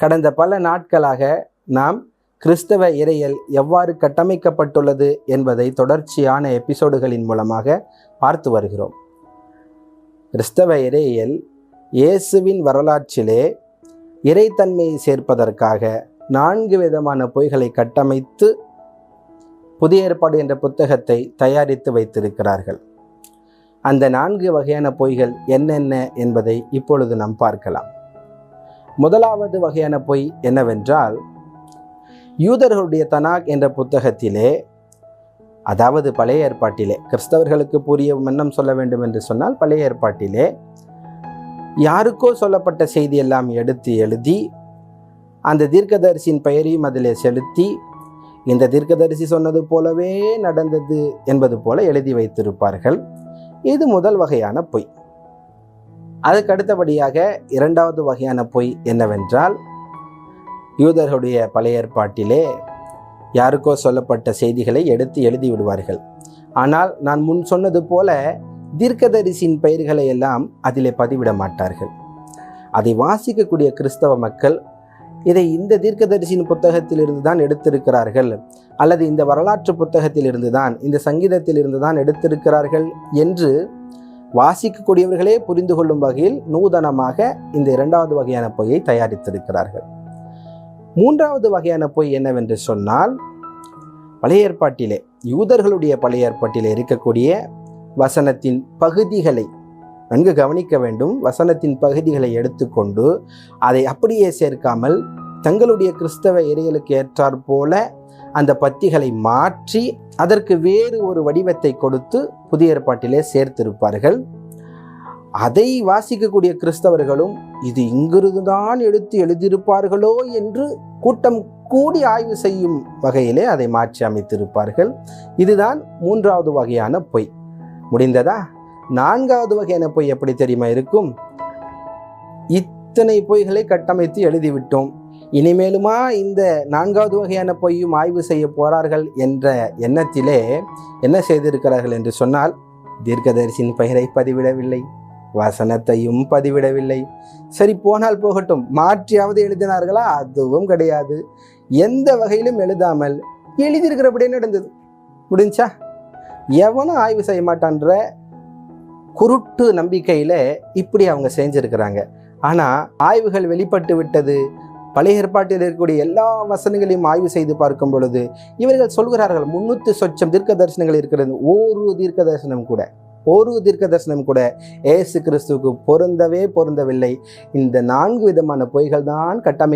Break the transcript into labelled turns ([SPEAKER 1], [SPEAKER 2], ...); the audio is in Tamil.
[SPEAKER 1] கடந்த பல நாட்களாக நாம் கிறிஸ்தவ இறையல் எவ்வாறு கட்டமைக்கப்பட்டுள்ளது என்பதை தொடர்ச்சியான எபிசோடுகளின் மூலமாக பார்த்து வருகிறோம். கிறிஸ்தவ இறையியல் இயேசுவின் வரலாற்றிலே இறைத்தன்மையை சேர்ப்பதற்காக நான்கு விதமான பொய்களை கட்டமைத்து புதிய ஏற்பாடு என்ற புத்தகத்தை தயாரித்து வைத்திருக்கிறார்கள். அந்த நான்கு வகையான பொய்கள் என்னென்ன என்பதை இப்பொழுது நாம் பார்க்கலாம். முதலாவது வகையான பொய் என்னவென்றால் யூதர்களுடைய தனாக் என்ற புத்தகத்திலே அதாவது பழைய ஏற்பாட்டிலே கிறிஸ்தவர்களுக்கு புரிய மன்னம் சொல்ல வேண்டும் என்று சொன்னால் பழைய ஏற்பாட்டிலே யாருக்கோ சொல்லப்பட்ட செய்தி எல்லாம் எடுத்து எழுதி அந்த தீர்க்கதரிசியின் பெயரையும் அதிலே செலுத்தி இந்த தீர்க்கதரிசி சொன்னது போலவே நடந்தது என்பது போல எழுதி வைத்திருப்பார்கள். இது முதல் வகையான பொய். அதுக்கு அடுத்தபடியாக இரண்டாவது வகையான பொய் என்னவென்றால் யூதர்களுடைய பழைய ஏற்பாட்டிலே யாருக்கோ சொல்லப்பட்ட செய்திகளை எடுத்து எழுதி விடுவார்கள். ஆனால் நான் முன் சொன்னது போல தீர்க்கதரிசியின் பெயர்களை எல்லாம் அதிலே பதிவிட மாட்டார்கள். அதை வாசிக்கக்கூடிய கிறிஸ்தவ மக்கள் இதை இந்த தீர்க்கதரிசியின் புத்தகத்திலிருந்து தான் எடுத்திருக்கிறார்கள் அல்லது இந்த வரலாற்று புத்தகத்திலிருந்து தான் இந்த சங்கீதத்திலிருந்து தான் எடுத்திருக்கிறார்கள் என்று வாசிக்கக்கூடியவர்களே புரிந்து கொள்ளும் வகையில் நூதனமாக இந்த இரண்டாவது வகையான பொய்யை தயாரித்திருக்கிறார்கள். மூன்றாவது வகையான பொய் என்னவென்று சொன்னால் பழைய ஏற்பாட்டிலே யூதர்களுடைய பழைய ஏற்பாட்டிலே இருக்கக்கூடிய வசனத்தின் பகுதிகளை நன்கு கவனிக்க வேண்டும். வசனத்தின் பகுதிகளை எடுத்துக்கொண்டு அதை அப்படியே சேர்க்காமல் தங்களுடைய கிறிஸ்தவ இறைகளுக்கு ஏற்றாற் போல அந்த பத்திகளை மாற்றி அதற்கு வேறு ஒரு வடிவத்தை கொடுத்து புதிய ஏற்பாட்டிலே சேர்த்திருப்பார்கள். அதை வாசிக்கக்கூடிய கிறிஸ்தவர்களும் இது இங்கிருந்து தான் எடுத்து எழுதியிருப்பார்களோ என்று கூட்டம் கூடி ஆய்வு செய்யும் வகையிலே அதை மாற்றி அமைத்திருப்பார்கள். இதுதான் மூன்றாவது வகையான பொய். முடிந்ததா? நான்காவது வகையான பொய் எப்படி தெரியுமா இருக்கும்? இத்தனை பொய்களை கட்டமைத்து எழுதிவிட்டோம். இனிமேலுமா இந்த நான்காவது வகையான பொய்யும் ஆய்வு செய்ய போறார்கள் என்ற எண்ணத்திலே என்ன செய்திருக்கிறார்கள் என்று சொன்னால் தீர்க்கதரிசியின் பெயரை பதிவிடவில்லை வசனத்தையும் பதிவிடவில்லை. சரி போனால் போகட்டும். மாற்றியாவது எழுதினார்களா? அதுவும் கிடையாது. எந்த வகையிலும் எழுதாமல் எழுதியிருக்கிறபடியே நடந்தது. முடிஞ்சா எவனும் ஆய்வு செய்ய மாட்டான்ற குருட்டு நம்பிக்கையில் இப்படி அவங்க செஞ்சுருக்கிறாங்க. ஆனால் ஆய்வுகள் வெளிப்பட்டு விட்டது. பழைய ஏற்பாட்டில் இருக்கக்கூடிய எல்லா வசனங்களையும் ஆய்வு செய்து பார்க்கும் பொழுது இவர்கள் சொல்கிறார்கள் முன்னூற்றி சொச்சம் தீர்க்க தரிசனங்கள் இருக்கிறது. ஒரு தீர்க்க தரிசனம் கூட ஒரு தீர்க்க தரிசனம் கூட ஏசு கிறிஸ்துவுக்கு பொருந்தவே பொருந்தவில்லை. இந்த நான்கு விதமான பொய்கள் தான் கட்டமை